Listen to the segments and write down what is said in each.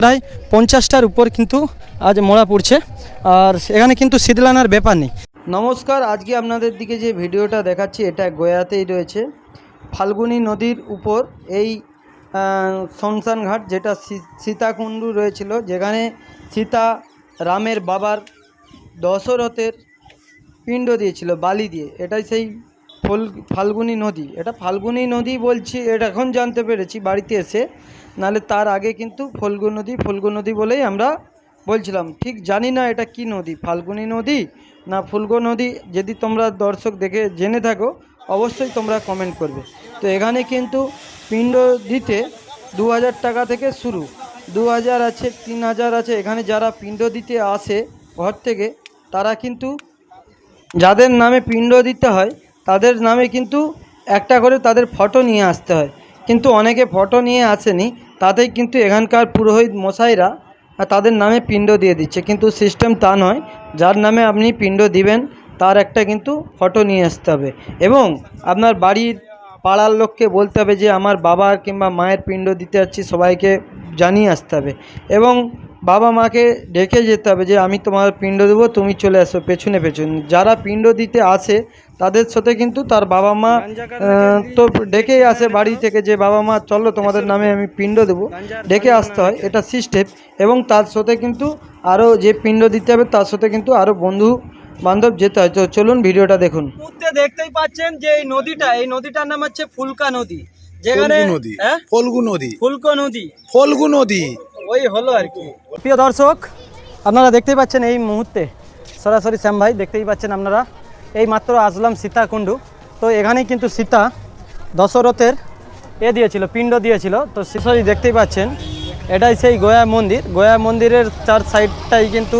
প্রায় পঞ্চাশটার উপর কিন্তু আজ মোড়া পড়ছে। আর এখানে কিন্তু শীতলানার ব্যাপার নেই। নমস্কার, আজকে আপনাদের দিকে যে ভিডিওটা দেখাচ্ছি, এটা গয়াতেই রয়েছে। ফাল্গুনি নদীর উপর এই শমশান ঘাট যেটা সীতাকুণ্ডু রয়েছিল, যেখানে সীতা রামের বাবার দশরথের পিণ্ড দিয়েছিল, বালি দিয়ে। এটাই সেই ফল ফাল্গুনি নদী। এটা ফাল্গুনি নদী বলছি, এটা এখন জানতে পেরেছি বাড়িতে এসে। নাহলে তার আগে কিন্তু ফল্গু নদী ফল্গু নদী বলেই আমরা বলছিলাম। ঠিক জানি না এটা কি নদী, ফাল্গুনি নদী না ফুলগো নদী, যদি তোমরা দর্শক দেখে জেনে থাকো, অবশ্যই তোমরা কমেন্ট করবে। তো এখানে কিন্তু পিণ্ড দিতে দু হাজার টাকা থেকে শুরু। দু হাজার আছে, তিন হাজার আছে, এখানে যারা পিণ্ড দিতে আসে ঘর থেকে, তারা কিন্তু যাদের নামে পিণ্ড দিতে হয় তাদের নামে কিন্তু একটা করে তাদের ফটো নিয়ে আসতে হয়। কিন্তু অনেকে ফটো নিয়ে আসেনি, তাতেই কিন্তু এখানকার পুরোহিত মশাইরা তাদের নামে পিণ্ড দিয়ে দিচ্ছে। কিন্তু সিস্টেম তা নয়, যার নামে আপনি পিণ্ড দিবেন, তার একটা কিন্তু ফটো নিয়ে আসতে হবে। এবং আপনার বাড়ির পাড়ার লোককে বলতে হবে যে, আমার বাবার কিংবা মায়ের পিণ্ড দিতে যাচ্ছি, সবাইকে জানিয়ে আসতে হবে। এবং বাবা মাকে ডেকে যেতে হবে যে আমি তোমার পিণ্ড দেবো তুমি চলে আসো পেছনে পেছনে। যারা পিণ্ড দিতে আসে তাদের সাথে কিন্তু তার বাবা মা তো ডেকেই আসে বাড়ি থেকে যে বাবা মা চলো তোমাদের নামে আমি পিণ্ড দেবো। ডেকে আসতে হয় এটা সিস্টেম। এবং তার সাথে কিন্তু আরও যে পিণ্ড দিতে হবে তার সাথে কিন্তু আরও বন্ধু বান্ধব যেতে হয়। তো চলুন ভিডিওটা দেখুন। দেখতেই পাচ্ছেন যে এই নদীটা এই নদীটার নাম হচ্ছে ফুলকা নদী। যেখানে নদী। হ্যাঁ? ফল্গু নদী। ফুলকো নদী। ফল্গু নদী। ওই হলো আর কি। প্রিয় দর্শক, আপনারা দেখতেই পাচ্ছেন এই মুহূর্তে, সরাসরি শ্যাম ভাই, দেখতেই পাচ্ছেন আপনারা, এই মাত্র আসলাম সীতাকুণ্ডু। তো এখানেই কিন্তু সীতা দশরথের এ দিয়েছিল, পিণ্ড দিয়েছিল। তো সরাসরি দেখতেই পাচ্ছেন, এটাই সেই গয়া মন্দির। গয়া মন্দিরের চার সাইডটাই কিন্তু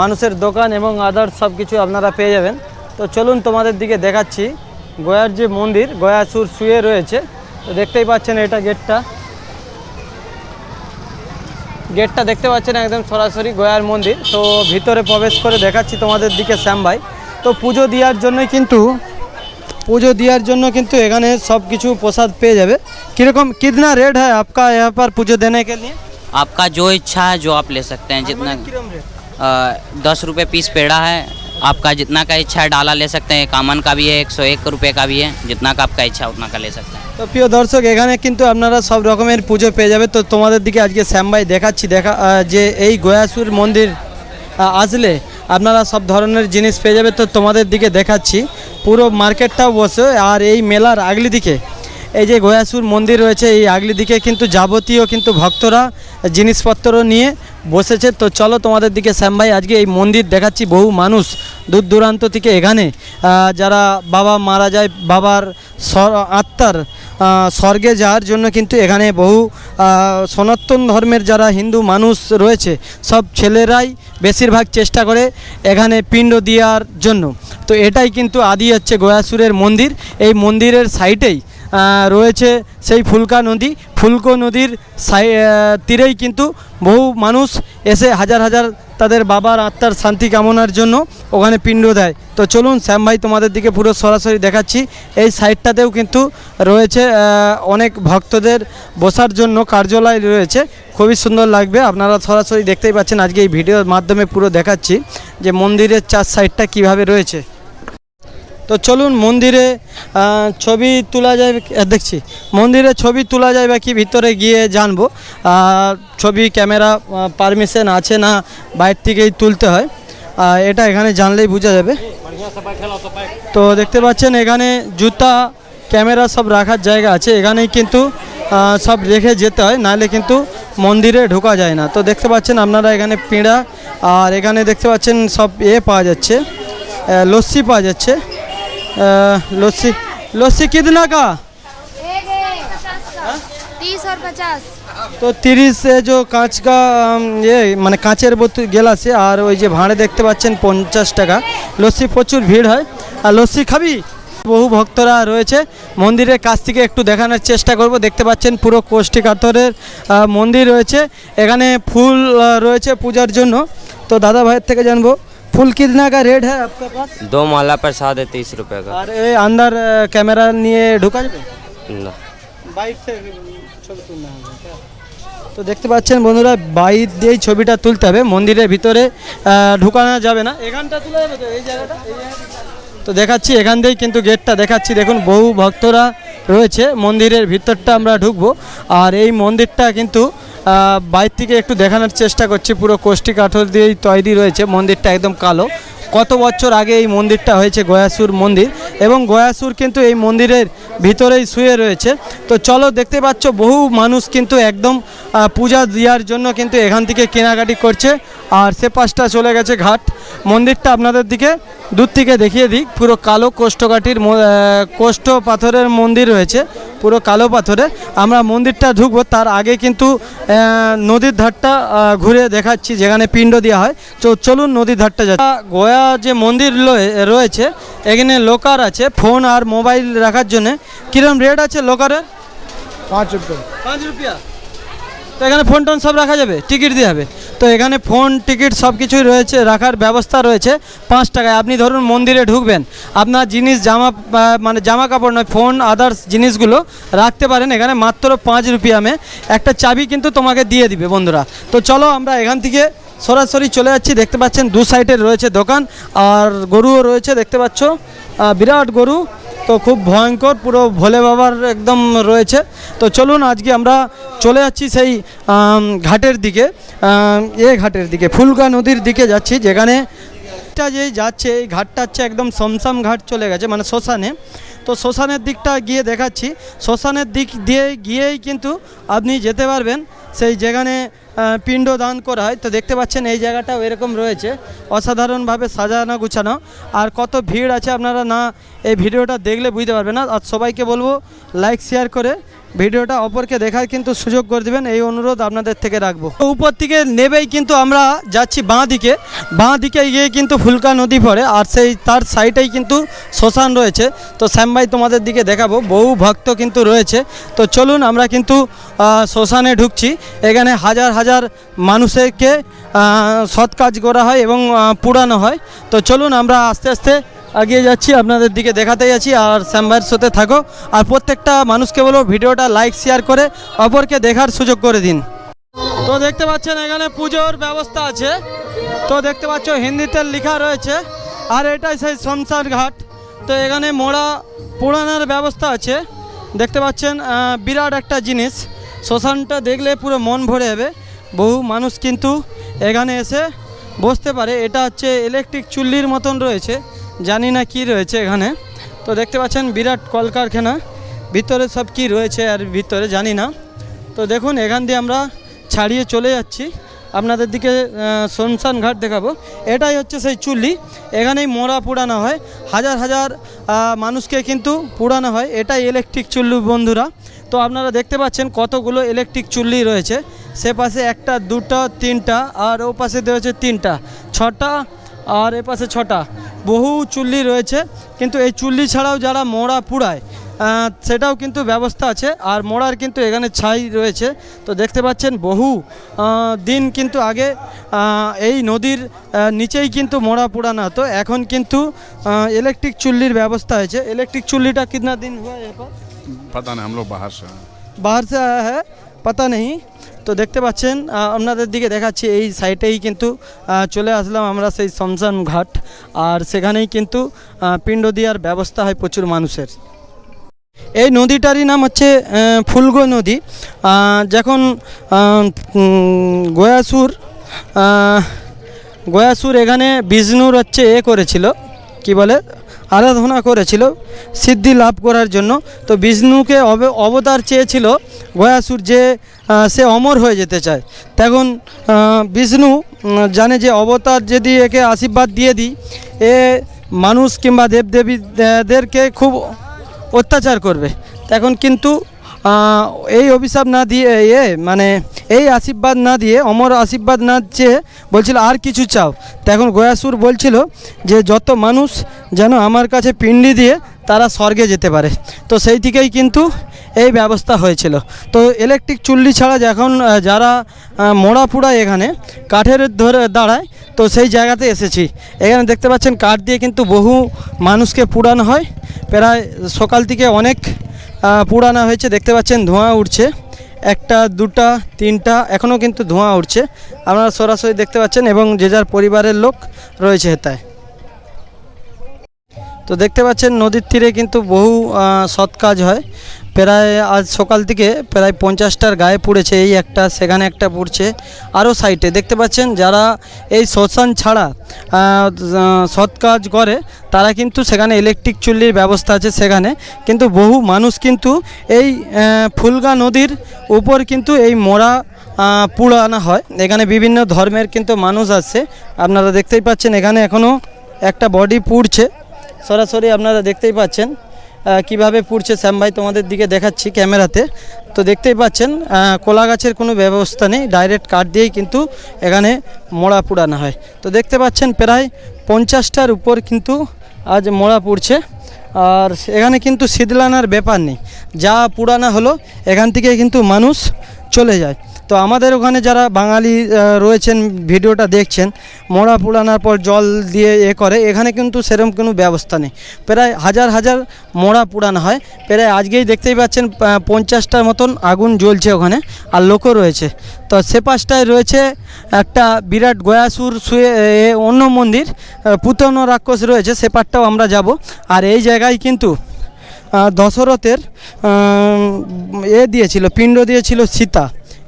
মানুষের দোকান এবং আদার্স সব কিছু আপনারা পেয়ে যাবেন। তো চলুন তোমাদের দিকে দেখাচ্ছি, গয়ার যে মন্দির গয়াসুর শুয়ে রয়েছে। তো দেখতেই পাচ্ছেন এটা গেটটা। गेटा देखते एकदम सरसरि गयार मंदिर तो भरे प्रवेश कर देखा तुम्हारे दिखे श्यम भाई तो पुजो दियार जु पुजो दियार जो क्योंकि एखने सब किस प्रसाद पे जाए कम कितना रेट है आपका यहाँ पर पुजो देने के लिए आपका जो इच्छा है जो आप ले सकते हैं जितना दस रुपये पीस पेड़ा है। आपका जितना का इच्छा है डाला ले सकते हैं कामन का भी है एक सौ एक रुपये का भी है जितना का आपका इच्छा उतना का ले सकते हैं তো প্রিয় দর্শক এখানে কিন্তু আপনারা সব রকমের পুজো পেয়ে যাবে তো তোমাদের দিকে আজকে শ্যাম ভাই দেখাচ্ছি দেখা আহ, যে এই গয়াসুর মন্দির আহ, আসলে আপনারা সব ধরনের জিনিস পেয়ে যাবে তো তোমাদের দিকে দেখাচ্ছি পুরো মার্কেটটাও বসে আর এই মেলার আগলি দিকে এই যে গয়াসুর মন্দির রয়েছে এই আগলি দিকে কিন্তু যাবতীয় কিন্তু ভক্তরা জিনিসপত্র নিয়ে বসেছে তো চলো তোমাদের দিকে শ্যাম ভাই আজকে এই মন্দির দেখাচ্ছি বহু মানুষ দূর দূরান্ত থেকে এখানে যারা বাবা মারা যায় বাবার আত্মার স্বর্গে যাওয়ার জন্য কিন্তু এখানে বহু সনাতন ধর্মের যারা হিন্দু মানুষ রয়েছে সব ছেলেরাই বেশিরভাগ চেষ্টা করে এখানে পিণ্ড দেওয়ার জন্য। তো এটাই কিন্তু আদি হচ্ছে গয়াসুরের মন্দির। এই মন্দিরের সাইডেই আহ, রয়েছে সেই ফুলকা নদী। ফুলকো নদীর সাই তীরেই কিন্তু বহু মানুষ এসে হাজার হাজার তাদের বাবার আত্মার শান্তি কামনার জন্য ওখানে পিণ্ড দেয়। তো চলুন, শ্যাম ভাই, তোমাদের দিকে পুরো সরাসরি দেখাচ্ছি। এই সাইডটাতেও কিন্তু রয়েছে অনেক ভক্তদের বসার জন্য কার্যালয় রয়েছে। খুবই সুন্দর লাগবে, আপনারা সরাসরি দেখতেই পাচ্ছেন। আজকে এই ভিডিওর মাধ্যমে পুরো দেখাচ্ছি যে মন্দিরের চার সাইডটা কীভাবে রয়েছে। তো চলুন মন্দিরে ছবি তোলা যায় দেখছি। মন্দিরে ছবি তোলা যায় বা কি ভিতরে গিয়ে জানব ছবি, ক্যামেরা পারমিশন আছে না বাইরে থেকেই তুলতে হয়। এটা এখানে জানলেই বোঝা যাবে। তো দেখতে পাচ্ছেন এখানে জুতা, ক্যামেরা সব রাখার জায়গা আছে। এখানেই কিন্তু সব রেখে যেতে হয়, নাহলে কিন্তু মন্দিরে ঢোকা যায় না। তো দেখতে পাচ্ছেন আপনারা এখানে পিঁড়া, আর এখানে দেখতে পাচ্ছেন সব এ পাওয়া যাচ্ছে লস্যি পাওয়া যাচ্ছে। আহ, লস্যি লস্যি কিতনা কা एक है तीस और पचास তো তিরিশ যে কাঁচ কা উম, ইয়ে মানে কাঁচের বোতল গেলাসে আর ওই যে ভাঁড়ে দেখতে পাচ্ছেন পঞ্চাশ টাকা লস্যি প্রচুর ভিড় হয় আর লস্যি খাবি বহু ভক্তরা রয়েছে মন্দিরের কাছ থেকে একটু দেখানোর চেষ্টা করব দেখতে পাচ্ছেন পুরো কোষ্ঠী কাতরের আহ, মন্দির রয়েছে এখানে ফুল আহ, রয়েছে পূজার জন্য তো দাদা ভাইয়ের থেকে জানবো ফুল কিতনা কা রেট হ্যাঁ আপনার পাস दो माला प्रसाद है तीस रुपए का আর এই আন্দার ক্যামেরা নিয়ে ঢোকা যাবে ना বাইক থেকে ছবি তুলনা হবে তো দেখতে পাচ্ছেন বন্ধুরা বাইর দিয়েই ছবিটা তুলতে হবে মন্দিরের ভিতরে আহ, ঢুকানো যাবে না এখানটা তুলে যাবে তো এই জায়গাটা এই জায়গাটা? তো দেখাচ্ছি এখান দিয়েই কিন্তু গেটটা দেখাচ্ছি দেখুন বহু ভক্তরা রয়েছে। মন্দিরের ভিতরটা আমরা ঢুকবো। আর এই মন্দিরটা কিন্তু বাইর থেকে একটু দেখানোর চেষ্টা করছি। পুরো কোষ্টি কাঠর দিয়েই তৈরি রয়েছে। মন্দিরটা একদম কালো। কত বছর আগে এই মন্দিরটা হয়েছে, গয়াসুর মন্দির। এবং গয়াসুর কিন্তু এই মন্দিরের ভিতরেই শুয়ে রয়েছে। তো চলো দেখতে পাচ্ছ, বহু মানুষ কিন্তু একদম পূজা দেওয়ার জন্য কিন্তু এখান থেকে কেনাকাটি করছে। আর সে পাশটা চলে গেছে ঘাট। মন্দিরটা আপনাদের দিকে দূর থেকে দেখিয়ে দিই। পুরো কালো কোষ্ঠকাঠির কোষ্ঠ পাথরের মন্দির রয়েছে পুরো কালো পাথরে। আমরা মন্দিরটা ঢুকবো তার আগে কিন্তু নদীর ধারটা ঘুরে দেখাচ্ছি যেখানে পিণ্ড দেওয়া হয়। তো চলুন নদীর ধারটা যাচ্ছে। গয়া যে মন্দির রয়েছে এখানে লোকার আছে ফোন আর মোবাইল রাখার জন্যে। কীরকম রেট আছে লোকারের পাঁচ রুপিয়া। পাঁচ রুপিয়া। তো এখানে ফোন টোন সব রাখা যাবে? টিকিট দিয়ে হবে। তো এখানে ফোন টিকিট সব কিছুই রয়েছে, রাখার ব্যবস্থা রয়েছে পাঁচ টাকায়। আপনি ধরুন মন্দিরে ঢুকবেন, আপনার জিনিস, জামা মানে জামা কাপড় নয় ফোন আদার্স জিনিসগুলো রাখতে পারেন এখানে মাত্র পাঁচ রুপিয়ামে একটা চাবি কিন্তু তোমাকে দিয়ে দিবে বন্ধুরা। তো চলো আমরা এখান থেকে সরাসরি চলে যাচ্ছি। দেখতে পাচ্ছেন দু সাইডে রয়েছে দোকান, আর গরুও রয়েছে, দেখতে পাচ্ছ। বিরাট গরু। তো খুব ভয়ঙ্কর, পুরো ভোলে বাবার একদম রয়েছে। তো চলুন আজকে আমরা চলে যাচ্ছি সেই ঘাটের দিকে। এ ঘাটের দিকে, ফুলকা নদীর দিকে যাচ্ছি, যেখানে যে যাচ্ছে, এই ঘাটটা হচ্ছে একদম সমসাম ঘাট চলে গেছে মানে শ্মশানে। তো শ্মশানের দিকটা গিয়ে দেখাচ্ছি। শ্মশানের দিক দিয়ে গিয়েই কিন্তু আপনি যেতে পারবেন। সেই যেখানে পিণ্ড দান করা হয়, তো দেখতে পাচ্ছেন এই জায়গাটাও এরকম রয়েছে। অসাধারণভাবে সাজানো, গুছানো। আর কত ভিড় আছে আপনারা না এই ভিডিওটা দেখলে বুঝতে পারবেন না। আর সবাইকে বলব লাইক শেয়ার করে ভিডিওটা অপরকে দেখার কিন্তু সুযোগ করে দেবেন। এই অনুরোধ আপনাদের থেকে রাখব। উপর থেকে নেবেই কিন্তু আমরা যাচ্ছি বাঁ দিকে। বাঁ দিকে গিয়ে কিন্তু ফুলকা নদী পড়ে আর সেই তার সাইডেই কিন্তু শ্মশান রয়েছে। তো শ্যামভাই তোমাদের দিকে দেখাবো। বহু ভক্ত কিন্তু রয়েছে। তো চলুন আমরা কিন্তু শ্মশানে ঢুকছি। এখানে হাজার হাজার মানুষেরকে সৎ কাজ করা হয় এবং পুরানো হয়। তো চলুন আমরা আস্তে আস্তে এগিয়ে যাচ্ছি, আপনাদের দিকে দেখাতে যাচ্ছি, আর শ্যামভাইয়ের সাথে থাকো। আর প্রত্যেকটা মানুষকে বলব ভিডিওটা লাইক শেয়ার করে অপরকে দেখার সুযোগ করে দিন। তো দেখতে পাচ্ছেন, এখানে পুজোর ব্যবস্থা আছে। তো দেখতে পাচ্ছ, হিন্দিতে লেখা রয়েছে, আর এটাই সেই শমশান ঘাট। তো এখানে মোড়া পোড়ানোর ব্যবস্থা আছে। দেখতে পাচ্ছেন বিরাট একটা জিনিস। শ্মশানটা দেখলে পুরো মন ভরে যাবে। বহু মানুষ কিন্তু এখানে এসে বসতে পারে। এটা হচ্ছে ইলেকট্রিক চুল্লির মতন রয়েছে। জানি না কি রয়েছে এখানে। তো দেখতে পাচ্ছেন বিরাট কলকারখানা। ভিতরে সব কি রয়েছে আর ভিতরে জানি না। তো দেখুন, এখান দিয়ে আমরা ছাড়িয়ে চলে যাচ্ছি। আপনাদের দিকে শমশান ঘাট দেখাবো। এটাই হচ্ছে সেই চুল্লি। এখানেই মোড়া পোড়ানো হয়। হাজার হাজার মানুষকে কিন্তু পোড়ানো হয়। এটাই ইলেকট্রিক চুল্লি বন্ধুরা। তো আপনারা দেখতে পাচ্ছেন কতগুলো ইলেকট্রিক চুল্লি রয়েছে। সে পাশে একটা, দুটো, তিনটা, আর ও পাশে রয়েছে তিনটা, ছটা, আর এ পাশে ছটা। বহু চুল্লি রয়েছে কিন্তু এই চুল্লি ছাড়াও যারা মোড়া পুড়ায় সেটাও কিন্তু ব্যবস্থা আছে আর মোড়ার কিন্তু এখানে ছাই রয়েছে। তো দেখতে পাচ্ছেন বহু দিন কিন্তু আগে এই নদীর নিচেই কিন্তু মোড়া পোড়ানো হতো। এখন কিন্তু ইলেকট্রিক চুল্লির ব্যবস্থা হয়েছে। ইলেকট্রিক চুল্লিটা কিনা দিন হুয়া না বাহার হ্যাঁ। পাতা নেই। তো দেখতে পাচ্ছেন আপনাদের দিকে দেখাচ্ছি, এই সাইটেই কিন্তু চলে আসলাম আমরা সেই শমশান ঘাট। আর সেখানেই কিন্তু পিণ্ড দেওয়ার ব্যবস্থা হয় প্রচুর মানুষের। এই নদীটারই নাম হচ্ছে ফুলগো নদী। যখন গয়াসুর গয়াসুর এখানে বিষ্ণুর হচ্ছে এ করেছিল। কি বলে? আরাধনা করেছিল, সিদ্ধি লাভ করার জন্য। তো বিষ্ণুকে অব- অবতার চেয়েছিল গয়াসুর যে সে অমর হয়ে যেতে চায়। তখন বিষ্ণু জানে যে অবতার যদি একে আশীর্বাদ দিয়ে দিই, এ মানুষ কিংবা দেবদেবীদেরকে খুব অত্যাচার করবে। তখন কিন্তু এই অভিশাপ না দিয়ে, এ মানে এই আশীর্বাদ না দিয়ে, অমর আশীর্বাদ না চেয়ে বলছিল, আর কিছু চাও? তখন গয়াসুর বলছিল যে, যত মানুষ যেন আমার কাছে পিণ্ডি দিয়ে তারা স্বর্গে যেতে পারে। তো সেই থেকেই কিন্তু এই ব্যবস্থা হয়েছিল। তো ইলেকট্রিক চুল্লি ছাড়া যখন যারা মোড়া পুড়ায় এখানে, কাঠের ধরে দাঁড়ায়, তো সেই জায়গাতে এসেছি। এখানে দেখতে পাচ্ছেন, কাঠ দিয়ে কিন্তু বহু মানুষকে পুড়ানো হয়। প্রায় সকাল থেকে অনেক পুড়ানো হয়েছে, দেখতে পাচ্ছেন ধোঁয়া উঠছে একটা, দুটা, তিনটা, এখনও কিন্তু ধোঁয়া উঠছে আপনারা সরাসরি দেখতে পাচ্ছেন এবং যে যার পরিবারের লোক রয়েছে হেতায় তো দেখতে পাচ্ছেন নদীর তীরে কিন্তু বহু সৎ কাজ হয়। প্রায় আজ সকাল থেকে প্রায় পঞ্চাশটার গায়ে পুড়েছে এই একটা সেখানে একটা পুড়ছে আরও সাইটে দেখতে পাচ্ছেন যারা এই শ্মশান ছাড়া সৎ কাজ করে তারা কিন্তু সেখানে ইলেকট্রিক চুল্লির ব্যবস্থা আছে সেখানে। কিন্তু বহু মানুষ কিন্তু এই ফুলগা নদীর উপর কিন্তু এই মরা আহ, পুড়ানো হয়। এখানে বিভিন্ন ধর্মের কিন্তু মানুষ আছে। আপনারা দেখতেই পাচ্ছেন এখানে এখনও একটা বডি পুড়ছে। সরাসরি আপনারা দেখতেই পাচ্ছেন কীভাবে পুড়ছে শ্যাম ভাই তোমাদের দিকে দেখাচ্ছি ক্যামেরাতে। তো দেখতেই পাচ্ছেন কলা গাছের কোনো ব্যবস্থা নেই, ডাইরেক্ট কাঠ দিয়েই কিন্তু এখানে মোড়া পুড়ানো হয়। তো দেখতে পাচ্ছেন প্রায় পঞ্চাশটার উপর কিন্তু আজ মোড়া পুড়ছে, আর এখানে কিন্তু শীতলানার ব্যাপার নেই। যা পুরানো হলো, এখান থেকে কিন্তু মানুষ চলে যায়। তো আমাদের ওখানে যারা বাঙালি রয়েছেন, ভিডিওটা দেখছেন, মোড়া পুরানোর পর জল দিয়ে এ করে, এখানে কিন্তু সেরকম কোনো ব্যবস্থা নেই। প্রায় হাজার হাজার মোড়া পুরানো হয়। প্রায় আজকেই দেখতেই পাচ্ছেন পঞ্চাশটার মতন আগুন জ্বলছে ওখানে, আর লোকও রয়েছে। তো সে পাশটায় রয়েছে একটা বিরাট গয়াসুর শুয়ে অন্য মন্দির পুতন রাক্ষস রয়েছে, সে পাটটাও আমরা যাব। আর এই জায়গায় কিন্তু দশরথের এ দিয়েছিল, পিণ্ড দিয়েছিল সীতা।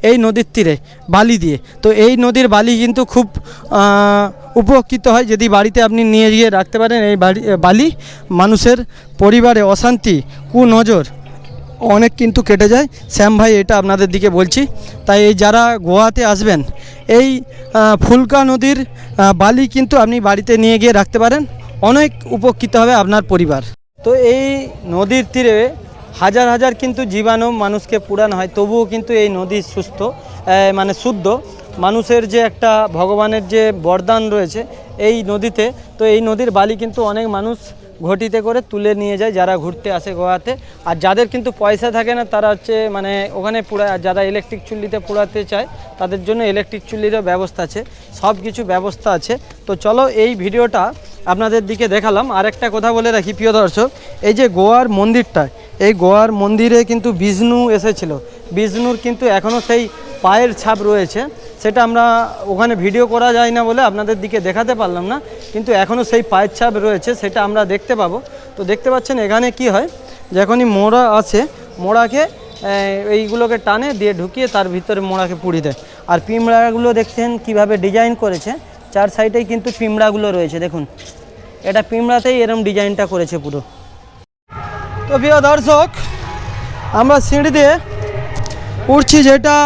এই নদীর তীরে বালি দিয়ে। তো এই নদীর বালি কিন্তু খুব উপকৃত হয় যদি বাড়িতে আপনি নিয়ে গিয়ে রাখতে পারেন এই বাড়ি বালি। মানুষের পরিবারে অশান্তি, কুনজর অনেক কিন্তু কেটে যায়। শ্যাম ভাই, এটা আপনাদের দিকে বলছি। তাই এই যারা গোয়াতে আসবেন, এই ফুলকা নদীর বালি কিন্তু আপনি বাড়িতে নিয়ে গিয়ে রাখতে পারেন। অনেক উপকৃত হবে আপনার পরিবার। তো এই নদীর তীরে হাজার হাজার কিন্তু জীবাণু মানুষকে পুরানো হয়, তবুও কিন্তু এই নদী সুস্থ মানে শুদ্ধ। মানুষের যে একটা ভগবানের যে বরদান রয়েছে এই নদীতে, তো এই নদীর বালি কিন্তু অনেক মানুষ ঘটিতে করে তুলে নিয়ে যায় যারা ঘুরতে আসে গোয়াতে। আর যাদের কিন্তু পয়সা থাকে না, তারা হচ্ছে মানে ওখানে পুরা যারা ইলেকট্রিক চুল্লিতে পোড়াতে চায়, তাদের জন্য ইলেকট্রিক চুল্লিরও ব্যবস্থা আছে, সব কিছু ব্যবস্থা আছে। তো চলো এই ভিডিওটা আপনাদের দিকে দেখালাম। আর একটা কথা বলে রাখি, প্রিয় দর্শক, এই যে গোয়ার মন্দিরটা, এই গোয়ার মন্দিরে কিন্তু বিষ্ণু এসেছিল। বিষ্ণুর কিন্তু এখনও সেই পায়ের ছাপ রয়েছে। সেটা আমরা ওখানে ভিডিও করা যায় না বলে আপনাদের দিকে দেখাতে পারলাম না, কিন্তু এখনও সেই পায়ের ছাপ রয়েছে, সেটা আমরা দেখতে পাবো। তো দেখতে পাচ্ছেন এখানে কি হয়, যখনই মোড়া আছে, মোড়াকে এইগুলোকে টানে, দিয়ে ঢুকিয়ে তার ভিতরে মোড়াকে পুড়ি দেয়। আর পিমড়াগুলো দেখছেন কীভাবে ডিজাইন করেছে, চার সাইডেই কিন্তু পিমড়াগুলো রয়েছে, দেখুন। এটা পিমড়াতেই এরম ডিজাইনটা করেছে পুরো। তো প্রিয় দর্শক, আমরা সিঁড়ি দিয়ে উঠছি যেটা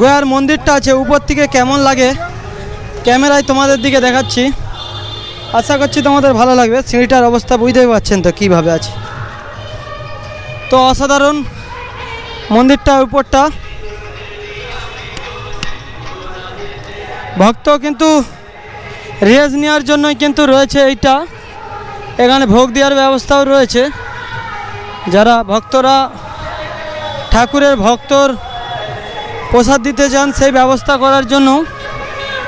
গোয়ার মন্দিরটা আছে, উপর থেকে কেমন লাগে? ক্যামেরায় তোমাদের দিকে দেখাচ্ছি। আশা করছি তোমাদের ভালো লাগবে। সিঁড়িটার অবস্থা বুঝতেই পারছেন তো কীভাবে আছে। তো অসাধারণ মন্দিরটা, উপরটা। ভক্ত কিন্তু রেজ নেওয়ার জন্যই কিন্তু রয়েছে এইটা। এখানে ভোগ দেওয়ার ব্যবস্থাও রয়েছে। যারা ভক্তরা ঠাকুরের ভক্তর প্রসাদ দিতে চান সেই ব্যবস্থা করার জন্য।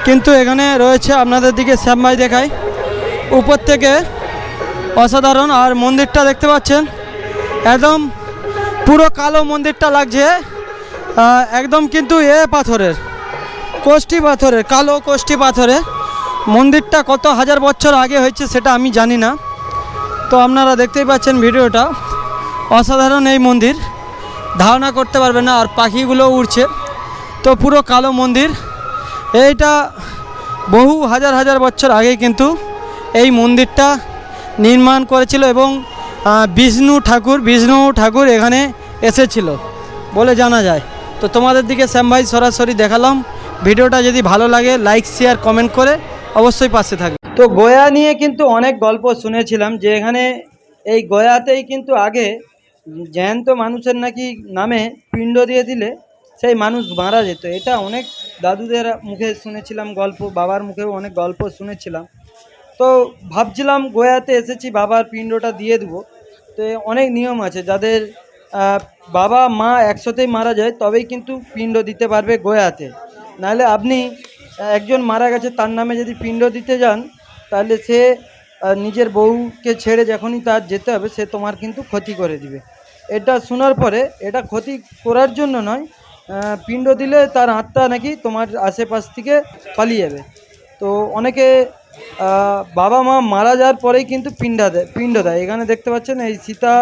কিন্তু এখানে রয়েছে আপনাদের দিকে শ্যামভাই দেখায়। উপর থেকে অসাধারণ আর মন্দিরটা দেখতে পাচ্ছেন। একদম পুরো কালো মন্দিরটা লাগছে। একদম কিন্তু এ পাথরের কোষ্টি পাথরের, কালো কোষ্টি পাথরে। মন্দিরটা কত হাজার বছর আগে হয়েছে সেটা আমি জানি না। তো আপনারা দেখতেই পাচ্ছেন ভিডিওটা। অসাধারণ এই মন্দির। ধারণা করতে পারবে না আর পাখিগুলো উড়ছে। তো পুরো কালো মন্দির। এইটা বহু হাজার হাজার বছর আগে কিন্তু এই মন্দিরটা নির্মাণ করেছিল এবং বিষ্ণু ঠাকুর বিষ্ণু ঠাকুর এখানে এসেছিল বলে জানা যায়। তো তোমাদের দিকে শ্যাম ভাই সরাসরি দেখালাম। ভিডিওটা যদি ভালো লাগে লাইক শেয়ার কমেন্ট করে অবশ্যই পাশে থাকবে। তো গয়া নিয়ে কিন্তু অনেক গল্প শুনেছিলাম যে এখানে এই গয়াতেই কিন্তু আগে জ্যান্ত মানুষের নাকি নামে পিণ্ড দিয়ে দিলে। সেই মানুষ মারা যেত। এটা অনেক দাদুদের মুখে শুনেছিলাম গল্প, বাবার মুখেও অনেক গল্প শুনেছিলাম। তো ভাবছিলাম গোয়াতে এসেছি, বাবার পিণ্ডটা দিয়ে দেবো। তো অনেক নিয়ম আছে, যাদের বাবা, মা একসাথেই মারা যায়, তবেই কিন্তু পিণ্ড দিতে পারবে গোয়াতে। নাহলে আপনি, একজন মারা গেছে, তার নামে যদি পিণ্ড দিতে যান, তাহলে সে নিজের বউকে ছেড়ে যখনই তার যেতে হবে, সে তোমার কিন্তু ক্ষতি করে দিবে। এটা শোনার পরে, এটা ক্ষতি করার জন্য নয় পিণ্ড দিলে তার আত্মা নাকি তোমার আশেপাশ থেকে পালিয়ে যাবে। তো অনেকে বাবা মা মারা যাওয়ার পরেই কিন্তু পিণ্ডা দেয় পিণ্ড দেয়। এখানে দেখতে পাচ্ছেন এই সীতা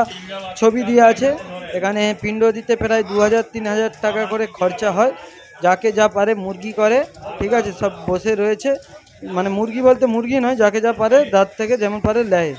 ছবি দিয়ে আছে। এখানে পিণ্ড দিতে প্রায় দু হাজার, তিন হাজার টাকা করে খরচা হয়। যাকে যা পারে মুরগি করে, ঠিক আছে, সব বসে রয়েছে। মানে মুরগি বলতে মুরগি নয়, যাকে যা পারে, দাঁত থেকে যেমন পারে লেয়